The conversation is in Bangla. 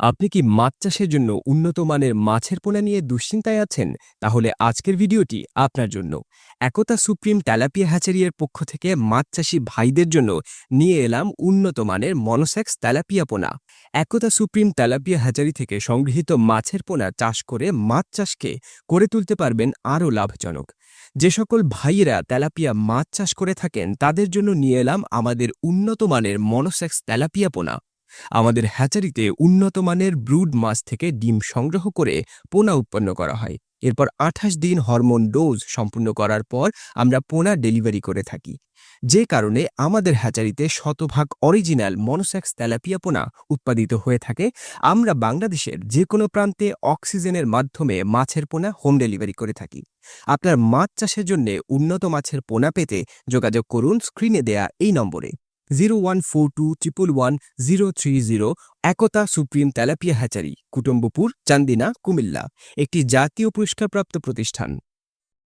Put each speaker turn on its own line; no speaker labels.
আপনি কি মাছ চাষের জন্য উন্নত মানের মাছের পোনা নিয়ে দুশ্চিন্তায় আছেন? তাহলে আজকের ভিডিওটি আপনার জন্য। একতা সুপ্রিম তেলাপিয়া হ্যাচারিয়ের পক্ষ থেকে মাছ চাষি ভাইদের জন্য নিয়ে এলাম উন্নত মানের মনোসেক্স তেলাপিয়া পোনা। একতা সুপ্রিম তেলাপিয়া হ্যাচারি থেকে সংগৃহীত মাছের পোনা চাষ করে মাছ চাষকে করে তুলতে পারবেন আরও লাভজনক। যে সকল ভাইয়েরা তেলাপিয়া মাছ চাষ করে থাকেন, তাদের জন্য নিয়ে এলাম আমাদের উন্নত মানের মনোসেক্স তেলাপিয়া পোনা। আমাদের হ্যাচারিতে উন্নত মানের ব্রুড মাছ থেকে ডিম সংগ্রহ করে পোনা উৎপন্ন করা হয়। এরপর আঠাশ দিন হরমোন ডোজ সম্পূর্ণ করার পর আমরা পোনা ডেলিভারি করে থাকি। যে কারণে আমাদের হ্যাচারিতে শতভাগ অরিজিনাল মনোস্যাক্স তেলাপিয়া পোনা উৎপাদিত হয়ে থাকে। আমরা বাংলাদেশের যে কোনো প্রান্তে অক্সিজেনের মাধ্যমে মাছের পোনা হোম ডেলিভারি করে থাকি। আপনার মাছ চাষের জন্য উন্নত মাছের পোনা পেতে যোগাযোগ করুন, স্ক্রিনে দেয়া এই নম্বরে। Zero one four two one zero three zero Ekta supreme tilapia hatchery Kutumbapur Chandina Comilla একটি জাতীয় পুরস্কারপ্রাপ্ত প্রতিষ্ঠান।